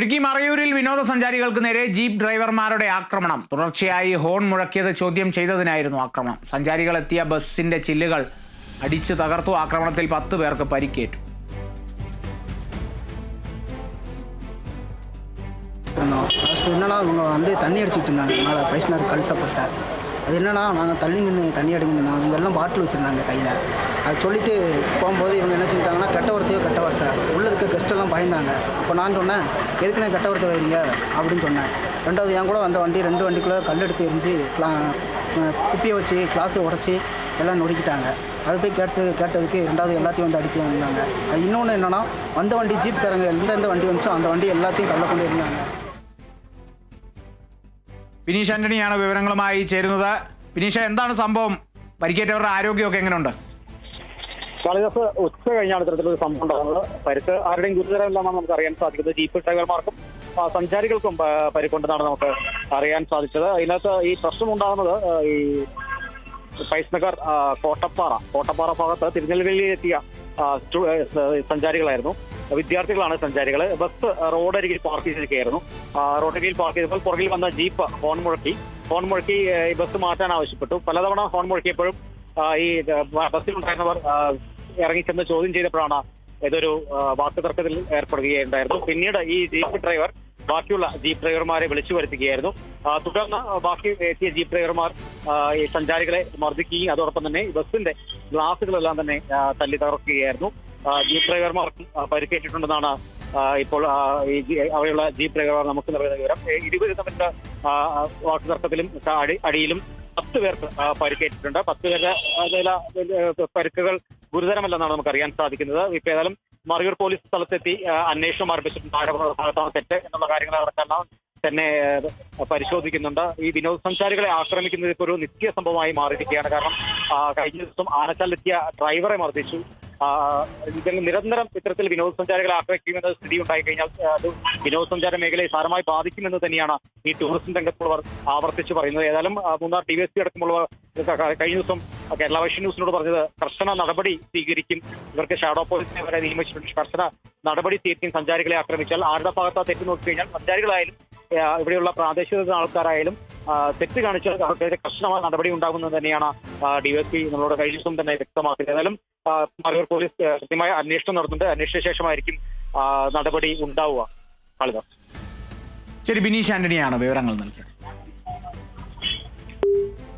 ഇടുക്കി മറയൂരിൽ വിനോദസഞ്ചാരികൾക്ക് നേരെ ജീപ്പ് ഡ്രൈവർമാരുടെ ആക്രമണം തുടർച്ചയായി ഹോൺ മുഴക്കിയത് ചോദ്യം ചെയ്തതിനായിരുന്നു ആക്രമണം സഞ്ചാരികൾ എത്തിയ ബസിന്റെ ചില്ലുകൾ അടിച്ചു തകർത്തു ആക്രമണത്തിൽ പത്ത് പേർക്ക് പരിക്കേറ്റു இருந்தோம் ஃபஸ்ட்டு என்னன்னா இவங்க வந்து தண்ணி அடிச்சிட்டு இருந்தாங்க மேலே பைஷ்ணர் கல்சப்பட்ட அது என்னன்னா நாங்கள் தள்ளி நின்று தண்ணி அடிக்கணும் இவங்க எல்லாம் பாட்டில் வச்சுருந்தாங்க கையில் அது சொல்லிட்டு போகும்போது இவங்க என்ன செஞ்சிட்டாங்கன்னா கெட்ட வார்த்தையோ கெட்ட வார்த்தை உள்ளே இருக்க கெஸ்ட் எல்லாம் பயந்தாங்க அப்போ நான் சொன்னேன் எதுக்கு நான் கெட்ட வார்த்தை வைங்க அப்படின்னு சொன்னேன் ரெண்டாவது என் கூட வந்த வண்டி ரெண்டு வண்டிக்குள்ளே கல் எடுத்து எரிஞ்சு கிளா அஹ் குப்பியை வச்சு கிளாஸை உடச்சி எல்லாம் நொறுக்கிட்டாங்க அது போய் கேட்டு கேட்டதுக்கு ரெண்டாவது எல்லாத்தையும் வந்து அடிக்க வந்தாங்க அது இன்னொன்று என்னன்னா வந்த வண்டி ஜீப்காரங்க எந்தெந்த வண்டி வந்துச்சோ அந்த வண்டி எல்லாத்தையும் கல்ல கொண்டு இருந்தாங்க വിനീഷ് ആന്റണിയാണ് വിവരങ്ങളുമായി ചേരുന്നത് വിനീഷ എന്താണ് സംഭവം പരിക്കേറ്റവരുടെ ആരോഗ്യമൊക്കെ എങ്ങനെയുണ്ട് കാളിദാസ് ഉച്ച കഴിഞ്ഞാണ് ഇത്തരത്തിലൊരു സംഭവം ഉണ്ടാകുന്നത്. പരിക്ക് ആരുടെയും ഗുരുതരമില്ലെന്നാണ് നമുക്ക് അറിയാൻ സാധിക്കുന്നത്. ജീപ്പ് ഡ്രൈവർമാർക്കും സഞ്ചാരികൾക്കും പരിക്കുണ്ടെന്നാണ് നമുക്ക് അറിയാൻ സാധിച്ചത്. അതിനകത്ത് ഈ പ്രശ്നം ഉണ്ടാകുന്നത് ഈ ഫൈസ് കോട്ടപ്പാറ കോട്ടപ്പാറ ഭാഗത്ത് തിരുനെൽവേലിയിലെത്തിയ സഞ്ചാരികളായിരുന്നു. വിദ്യാർത്ഥികളാണ് സഞ്ചാരികൾ ബസ് റോഡരികിൽ പാർക്ക് ചെയ്തിരിക്കുകയായിരുന്നു. റോഡരികിൽ പാർക്ക് ചെയ്തപ്പോൾ പുറകിൽ വന്ന ജീപ്പ് ഹോൺ മുഴക്കി ഹോൺ മുഴക്കി ബസ് മാറ്റാൻ ആവശ്യപ്പെട്ടു. പലതവണ ഹോൺ മുഴക്കിയപ്പോഴും ഈ ബസ്സിലുണ്ടായിരുന്നവർ ഇറങ്ങിച്ചെന്ന് ചോദ്യം ചെയ്തപ്പോഴാണ് ഏതൊരു വാക്കുതർക്കത്തിൽ ഏർപ്പെടുകയുണ്ടായിരുന്നു പിന്നീട് ഈ ജീപ്പ് ഡ്രൈവർ ബാക്കിയുള്ള ജീപ്പ് ഡ്രൈവർമാരെ വിളിച്ചു വരുത്തുകയായിരുന്നു. തുടർന്ന് ബാക്കി എത്തിയ ജീപ്പ് ഡ്രൈവർമാർ ഈ സഞ്ചാരികളെ മർദ്ദിക്കുകയും അതോടൊപ്പം തന്നെ ബസ്സിന്റെ ഗ്ലാസുകളെല്ലാം തന്നെ തല്ലി തകർക്കുകയായിരുന്നു. ജീപ്പ് ഡ്രൈവർമാർക്കും പരിക്കേറ്റിട്ടുണ്ടെന്നാണ് ഇപ്പോൾ അവയുള്ള ജീപ്പ് ഡ്രൈവർമാർ നമുക്ക് നൽകുന്ന വിവരം. ഇരുപത് തമ്മിലുള്ള വാക്കുതർക്കത്തിലും അടിയിലും പത്ത് പേർക്ക് പരിക്കേറ്റിട്ടുണ്ട്. പത്ത് പേരുടെ പരിക്കുകൾ ഗുരുതരമല്ലെന്നാണ് നമുക്ക് അറിയാൻ സാധിക്കുന്നത്. ഇപ്പൊ ഏതായാലും മറയൂർ പോലീസ് സ്ഥലത്തെത്തി അന്വേഷണം ആരംഭിച്ചിട്ടുണ്ട്. ഭാഗത്താണ് തെറ്റ് എന്നുള്ള കാര്യങ്ങൾ അടക്കം തന്നെ പരിശോധിക്കുന്നുണ്ട്. ഈ വിനോദസഞ്ചാരികളെ ആക്രമിക്കുന്നത് ഇപ്പോൾ ഒരു നിത്യ സംഭവമായി മാറിയിരിക്കുകയാണ്. കാരണം കഴിഞ്ഞ ദിവസം ആനച്ചാലെത്തിയ ഡ്രൈവറെ മർദ്ദിച്ചു. ഇതിൽ നിരന്തരം ഇത്തരത്തിൽ വിനോദസഞ്ചാരികളെ ആക്രമിക്കുമെന്ന സ്ഥിതി ഉണ്ടായി കഴിഞ്ഞാൽ അത് വിനോദസഞ്ചാര മേഖലയെ സാരമായി ബാധിക്കുമെന്ന് തന്നെയാണ് ഈ ടൂറിസം രംഗത്തുള്ളവർ ആവർത്തിച്ച് പറയുന്നത്. ഏതായാലും Munnar T V S P അടക്കമുള്ളവർ കഴിഞ്ഞ ദിവസം കേരള വിഷൻ ന്യൂസിനോട് പറഞ്ഞത് കർശന നടപടി സ്വീകരിക്കും. ഇവർക്ക് ഷാഡോ പോലീസിനെ വരെ നിയമിച്ചിട്ടുണ്ട്. കർശന നടപടി സ്വീകരിക്കും സഞ്ചാരികളെ ആക്രമിച്ചാൽ ആരുടെ ഭാഗത്താ തെറ്റ് നോക്കി കഴിഞ്ഞാൽ സഞ്ചാരികളായാലും ഇവിടെയുള്ള പ്രാദേശിക ആൾക്കാരായാലും തെറ്റ് കാണിച്ചാൽ അവർക്കെതിരെ കർശനമായ നടപടി ഉണ്ടാകുമെന്ന് തന്നെയാണ് ഡിവൈഎസ്പി നമ്മളോട് കഴിഞ്ഞ ദിവസം തന്നെ വ്യക്തമാക്കിയത്. എന്നാലും മലയൂർ പോലീസ് കൃത്യമായ അന്വേഷണം നടത്തുന്നുണ്ട്. അന്വേഷണ ശേഷമായിരിക്കും നടപടി ഉണ്ടാവുക. കളിത ശരി ബിനീഷ് ആന്റണിയാണ് വിവരങ്ങൾ നൽകിയത്.